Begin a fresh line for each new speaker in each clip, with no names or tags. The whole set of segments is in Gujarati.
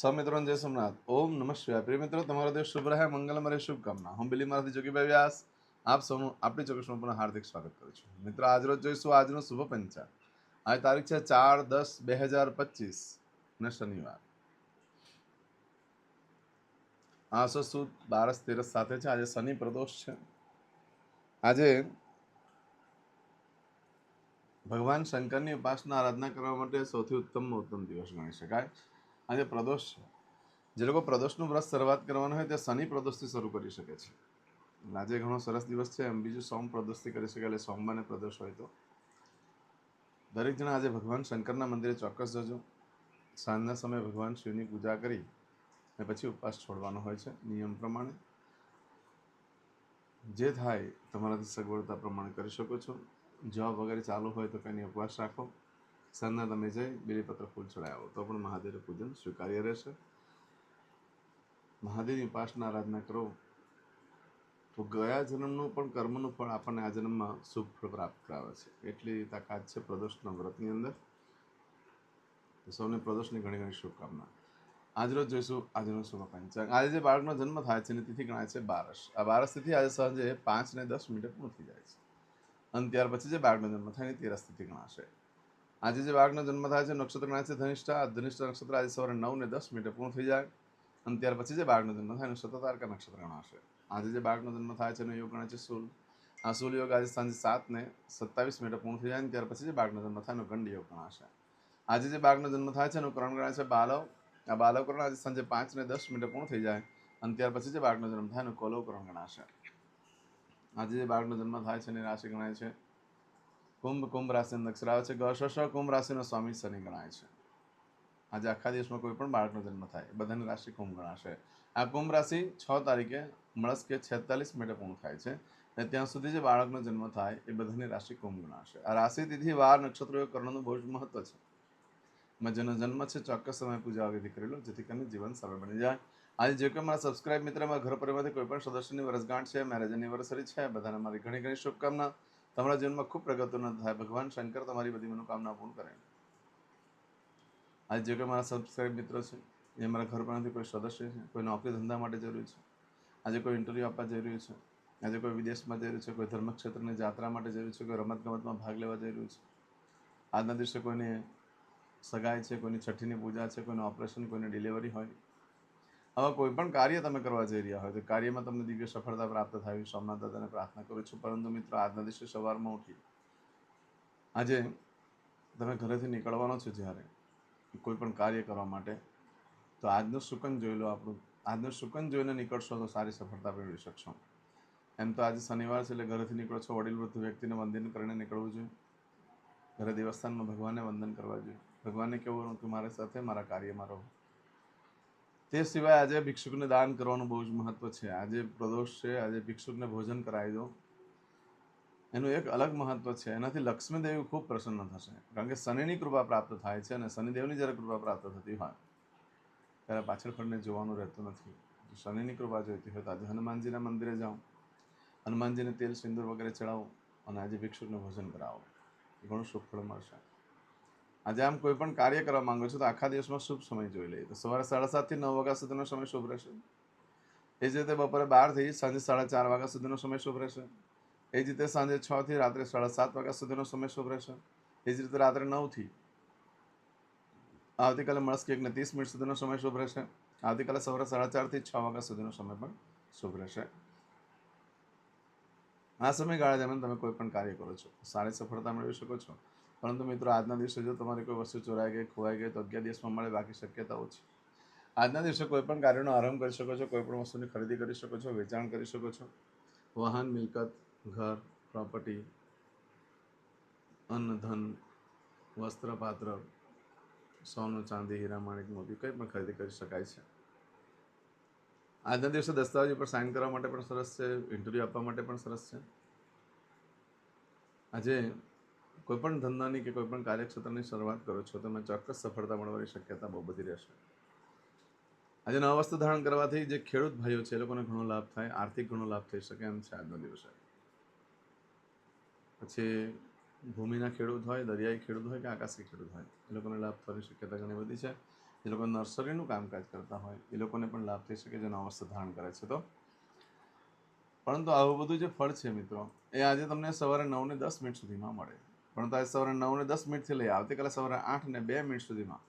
સૌમિત્રોને જય સોમનાથ. ઓમ નમઃ શિવાય. પ્રિય મિત્રો, તમારો દેશ શુભ રહે મંગલમ રહે શુભકામના. હું બિલી મારાથી જોગીભાઈ વ્યાસ. આપ સૌનું આપણી ચોક્કસમાં પણ હાર્દિક સ્વાગત કરું છું. મિત્રો આજરોજ જોઈશું આજનો શુભ પંચાંગ. આજ તારીખ છે ચાર દસ બે હજાર પચીસ ને શનિવાર. આસો સુદ બારસ તેરસ સાથે છે. આજે શનિ પ્રદોષ છે. આજે ભગવાન શંકરની ઉપાસના, આરાધના કરવા માટે સૌથી ઉત્તમમાં ઉત્તમ દિવસ ગણી શકાય. આજે પ્રદોષ છે, જે લોકો પ્રદોષનું વ્રત શરૂઆત કરવાનું હોય તે શનિ પ્રદોષથી શરૂ કરી શકે છે. આજે ઘણો સરસ દિવસ છે, એમ બીજું સોમ પ્રદોષથી કરી શકે એટલે સોમવારને પ્રદોષ હોય તો. દરેક જણા આજે ભગવાન શંકરના મંદિરે ચોક્કસ જજો. સાંજના સમયે ભગવાન શિવની પૂજા કરી અને પછી ઉપવાસ છોડવાનો હોય છે, નિયમ પ્રમાણે. જે થાય, તમારાથી સગવડતા પ્રમાણે કરી શકો છો. જોબ વગેરે ચાલુ હોય તો કંઈની ઉપવાસ રાખો. સાંજના તમે જઈ બેલીપત્ર ફૂલ ચડાવો તો પણ મહાદેવનું પૂજન સ્વીકાર્ય રહેશે. મહાદેવની ઉપાસના આરાધના કરો. તો ગયા જન્મનું પણ કર્મનું ફળ આપણને આ જન્મમાં શુભ ફળ પ્રાપ્ત કરાવે છે. એટલી તાકાત છે પ્રદોષના વ્રતની અંદર. સૌને પ્રદોષની ઘણી ઘણી શુભકામના. આજરોજ જોઈશું આજનો શુભ પંચાંગ આજે જે બાળકનો જન્મ થાય છે એની તિથિ ગણાય છે બારસ. આ બારસ તિથિ આજે સાંજે પાંચ ને દસ મિનિટે પૂર્ણ થઈ જાય છે. અને ત્યાર પછી જે બાળકનો જન્મ થાય એની તેરસ તિથિ ગણાશે. આજે જે વાઘનો જન્મ થાય છે, નક્ષત્ર ગણાય છે, ધનિષ્ઠા. ધનિષ્ઠા નક્ષત્ર આજે સવારે નવ ને દસ મિનિટે પૂર્ણ થઈ જાય. અને ત્યાર પછી જે બાળનો જન્મ થાય, એનું સતતારકા નક્ષત્ર ગણાશે. આજે જે બાળનો જન્મ થાય છે, એનો યોગ ગણાય છે સૂલ. આ સૂલ યોગ આજે સાંજે સાત ને સત્તાવીસ મિનિટે પૂર્ણ થઈ જાય અને ત્યાર પછી જે બાળનો જન્મ થાય, એનો ગંડ યોગ ગણાશે. આજે જે બાળનો જન્મ થાય છે, એનું કરણ ગણાય છે બાલવ. આ બાલવકરણ આજે સાંજે પાંચ ને દસ મિનિટે પૂર્ણ થઈ જાય અને ત્યાર પછી જે બાળનો જન્મ થાય, એનું કોલવકરણ ગણાશે. આજે જે બાળનો જન્મ થાય છે, એની રાશિ ગણાય છે. કુંભ કુંભ રાશિનો નક્ષર આવે છે ગશ કુંભ રાશિનો સ્વામી શનિ ગણાય છે. આજે આખા દિવસમાં કોઈ પણ બાળકનો જન્મ થાય બધાની રાશિ કુંભ ગણાશે. આ કુંભ રાશિ છ તારીખે મળસ કે છેતાલીસ મિનિટે પૂર્ણ થાય છે અને ત્યાં સુધી જે બાળકનો જન્મ થાય, એ બધાની રાશિ કુંભ ગણાશે. આ રાશિ, તિથિ, વાર નક્ષત્રો કરવાનું બહુ જ મહત્વ છે. મેં જેનો જન્મ છે, ચોક્કસ સમય પૂજા વિધિ કરી લો, જેથી કરીને જીવન સરળ બની જાય. આજે જે કોઈ મારા સબસ્ક્રાઇબ મિત્ર, મારા ઘર પરિવારથી કોઈ પણ સદસ્યની વર્ષગાંઠ છે મેરેજ એનિવર્સરી છે, બધાને મારી ઘણી ઘણી શુભકામના. તમારા જીવનમાં ખૂબ પ્રગતિનો થાય. ભગવાન શંકર તમારી બધી મનોકામના પૂર્ણ કરે. આજે જે કોઈ મારા સબસ્ક્રાઇબ મિત્રો છે જે મારા ઘર પરથી કોઈ સદસ્ય છે, કોઈ નોકરી ધંધા માટે જરૂરી છે. આજે કોઈ ઇન્ટરવ્યૂ આપવા જઈ રહ્યું છે, આજે કોઈ વિદેશમાં જઈ રહ્યું છે, કોઈ ધર્મક્ષેત્રની જાત્રા માટે જઈ છે, કોઈ રમત ગમતમાં ભાગ લેવા જઈ રહ્યું છે. આજના દિવસે કોઈને સગાઈ છે, કોઈની છઠ્ઠીની પૂજા છે, કોઈનું ઓપરેશન કોઈની ડિલિવરી હોય આવા કોઈ પણ કાર્ય તમે કરવા જઈ રહ્યા હોય તો કાર્યમાં તમને દિવ્ય સફળતા પ્રાપ્ત થાય. સોમનાથ દાદાને પ્રાર્થના કરું છું. પરંતુ મિત્રો, આજના દિવસે સવારમાં ઉઠી આજે તમે ઘરેથી નીકળવાનો છો જ્યારે કોઈ પણ કાર્ય કરવા માટે, તો આજનું સુકન જોઈ લો આપણું. આજનું સુકન જોઈને નીકળશો તો સારી સફળતા મેળવી શકશો. એમ તો આજે શનિવાર છે એટલે ઘરેથી નીકળો છો. વડીલ, વૃદ્ધ વ્યક્તિને વંદન કરીને નીકળવું જોઈએ. ઘરે દેવસ્થાનમાં ભગવાનને વંદન કરવા જોઈએ. ભગવાનને કેવું કે મારી સાથે મારા કાર્યમાં રહો. તે સિવાય આજે ભિક્ષુકને દાન કરવાનું બહુ જ મહત્વ છે. આજે પ્રદોષ છે, આજે ભિક્ષુકને ભોજન કરાવી દો. એનું એક અલગ મહત્વ છે. એનાથી લક્ષ્મીદેવી ખૂબ પ્રસન્ન થશે. કારણ કે શનિની કૃપા પ્રાપ્ત થાય છે અને શનિદેવની જ્યારે કૃપા પ્રાપ્ત થતી હોય, ત્યારે પાછળ ફરને જોવાનું રહેતું નથી. જો શનિની કૃપા જોઈતી હોય તો આજે હનુમાનજીના મંદિરે જાઓ. હનુમાનજીને તેલ સિંદૂર વગેરે ચડાવો અને આજે ભિક્ષુકને ભોજન કરાવો. ઘણું સુખ મળશે. આજે આમ કોઈ પણ કાર્ય કરવા માંગો છો તો આખા દિવસમાં શુભ સમય જોઈ લઈએ. તો સવારે સાડા સાતથી નવ વાગ્યા સુધીનો સમય શુભ રહેશે. એ જ રીતે બપોરે બારથી સાંજે સાડા ચાર વાગ્યા સુધીનો સમય શુભ રહેશે. એ જ રીતે સાંજે છથી રાત્રે સાડા સાત વાગ્યા સુધીનો સમય શુભ રહેશે. એ જ રીતે રાત્રે નવથી આવતીકાલે મળસ્કે એકને ત્રીસ મિનિટ સુધીનો સમય શુભ રહેશે. આવતીકાલે સવારે સાડા ચારથી છ વાગ્યા સુધીનો સમય પણ શુભ રહેશે. આ સમયગાળા દરમિયાન તમે કોઈ પણ કાર્ય કરો છો સારી સફળતા મેળવી શકો છો. પરંતુ મિત્રો, આજના દિવસે જો તમારી કોઈ વસ્તુ ચોરાઈ ગઈ, ખોવાઈ ગઈ, તો અગિયાર દિવસમાં મળે, બાકી શક્યતા ઓછી આજના દિવસે કોઈ પણ કાર્યનો આરંભ કરી શકો છો, કોઈ પણ વસ્તુની ખરીદી કરી શકો છો, વેચાણ કરી શકો છો. વાહન, મિલકત, ઘર, પ્રોપર્ટી, અન્ન, ધન, વસ્ત્ર, પાત્ર, સોનું, ચાંદી, હીરા, માણિક, મોતી, કંઈ પણ ખરીદી કરી શકાય છે. આજના દિવસે દસ્તાવેજ ઉપર સાઇન કરવા માટે પણ સરસ છે, ઇન્ટરવ્યૂ આપવા માટે પણ સરસ છે. આજે કોઈ પણ ધંધાની કે કોઈ પણ કાર્યક્ષેત્રની શરૂઆત કરો છો, તમે ચોક્કસ સફળતા મળવાની શક્યતા બહુ બધી રહેશે. આજે નવા વસ્તુ ધારણ કરવાથી જે ખેડૂત ભાઈઓ છે, એ લોકોને ઘણો લાભ થાય, આર્થિક ઘણો લાભ થઈ શકે એમ છે આજનો દિવસે. પછી ભૂમિના ખેડૂત હોય, દરિયાઈ ખેડૂત હોય કે આકાશી ખેડૂત હોય, એ લોકોને લાભ થવાની શક્યતા ઘણી બધી છે. જે લોકો નર્સરીનું કામકાજ કરતા હોય, એ લોકોને પણ લાભ થઈ શકે જે નવા વસ્તુ ધારણ કરે છે તો. પરંતુ આવું બધું જે ફળ છે મિત્રો, એ આજે તમને સવારે નવ ને દસ મિનિટ સુધીમાં મળે. પરંતુ આજે સવારે નવ ને દસ મિનિટથી લઈ આવતીકાલે સવારે આઠ ને બે મિનિટ સુધીમાં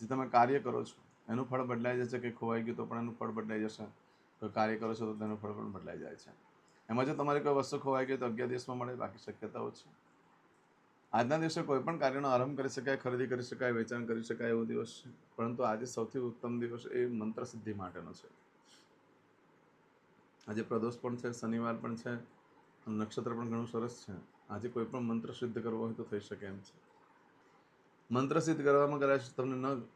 જે તમે કાર્ય કરો છો, એનું ફળ બદલાઈ જશે કે ખોવાઈ ગયું તો પણ એનું ફળ બદલાઈ જશે? કોઈ કાર્ય કરો છો તો તેનું ફળ પણ બદલાઈ જાય છે. એમાં જો તમારી કોઈ વસ્તુ ખોવાઈ ગઈ તો અગિયાર દિવસમાં મળે, બાકી શક્યતાઓ છે. આજના દિવસે કોઈ પણ કાર્યનો આરંભ કરી શકાય, ખરીદી કરી શકાય, વેચાણ કરી શકાય એવો દિવસ છે. પરંતુ આજે સૌથી ઉત્તમ દિવસ એ મંત્ર સિદ્ધિ માટેનો છે. આજે પ્રદોષ પણ છે, શનિવાર પણ છે, નક્ષત્ર પણ ઘણું સરસ છે. આજે કોઈ પણ મંત્ર સિદ્ધ કરવો હોય તો થઈ શકે એમ છે. મંત્ર સિદ્ધ કરવામાં કદાચ તમને ન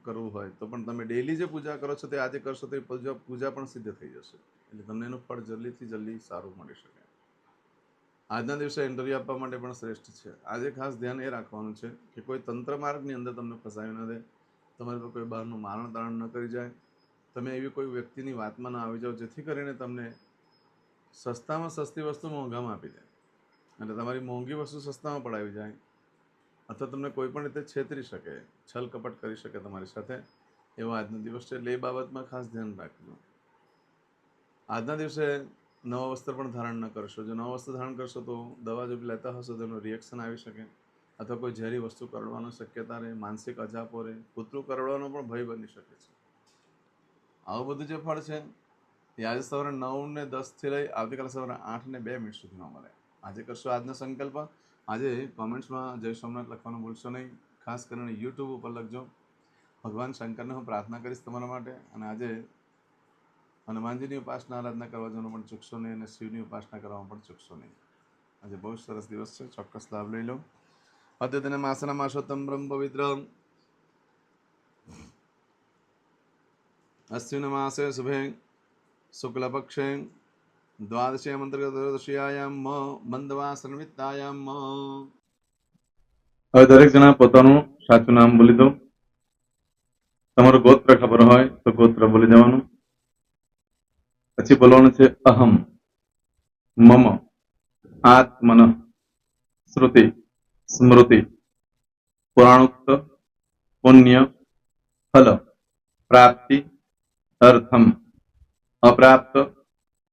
કરવું હોય તો પણ તમે ડેલી જે પૂજા કરો છો તે આજે કરશો તો એ પૂજા પૂજા પણ સિદ્ધ થઈ જશે. એટલે તમને એનું ફળ જલ્દીથી જલ્દી સારું મળી શકે આજના દિવસે ઇન્ટરવ્યૂ આપવા માટે પણ શ્રેષ્ઠ છે. આજે ખાસ ધ્યાન એ રાખવાનું છે કે કોઈ તંત્ર માર્ગની અંદર તમને ફસાવી ન દે. તમારી પર કોઈ બહારનું મારણ તારણ ન કરી જાય. તમે એવી કોઈ વ્યક્તિની વાતમાં ન આવી જાઓ જેથી કરીને તમને સસ્તામાં સસ્તી વસ્તુ મોંઘામાં આપી દે. અને તમારી મોંઘી વસ્તુ સસ્તામાં પડાવી જાય, અથવા તમને કોઈ પણ રીતે છેતરી શકે, છલ કપટ કરી શકે તમારી સાથે, એવો આજનો દિવસ છે એટલે એ બાબતમાં ખાસ ધ્યાન રાખજો. આજના દિવસે નવા વસ્ત્ર પણ ધારણ ન કરશો. જો નવા વસ્ત્ર ધારણ કરશો તો દવા જો લેતા હશો તો એનું રિએક્શન આવી શકે. અથવા કોઈ ઝેરી વસ્તુ કરડવાની શક્યતા રહે, માનસિક અજાપો રહે, કૂતરું કરડવાનો પણ ભય બની શકે છે. આવું બધું જે ફળ છે, એ આજે સવારે નવ ને દસથી લઈ આવતીકાલે સવારે આઠ ને બે મિનિટ સુધીમાં મળે. આજે કરશો આજનો સંકલ્પ? આજે કોમેન્ટ્સમાં જય સોમનાથ લખવાનું ભૂલશો નહીં. ખાસ કરીને યુટ્યુબ ઉપર લખજો. ભગવાન શંકરને હું પ્રાર્થના કરીશ તમારા માટે. અને આજે હનુમાનજીની ઉપાસના, આરાધના કરવા જવાનું પણ ચૂકશો નહીં અને શિવની ઉપાસના કરવામાં પણ ચૂકશો નહીં. આજે બહુ સરસ દિવસ છે. ચોક્કસ લાભ લઈ લો. અદ્યતન માસના માસોત્તમ બ્રહ્મ પવિત્ર. અશ્વિન માસે શુભે, શુક્લપક્ષે. દ્વાદશી અંતર્ગત મ મંદવાસનમિત્તાયામ મ. હવે દરેક જણા પોતાનું સાચું નામ બોલી દો. તમારું ગોત્ર ખબર હોય તો ગોત્ર બોલી દેવાનું. પછી બોલવાનું છે અહમ, મમ, આત્મન, શ્રુતિ, સ્મૃતિ, પુરાણોક્ત, પુણ્ય, ફલ, પ્રાપ્તિ, અર્થમ, અપ્રાપ્ત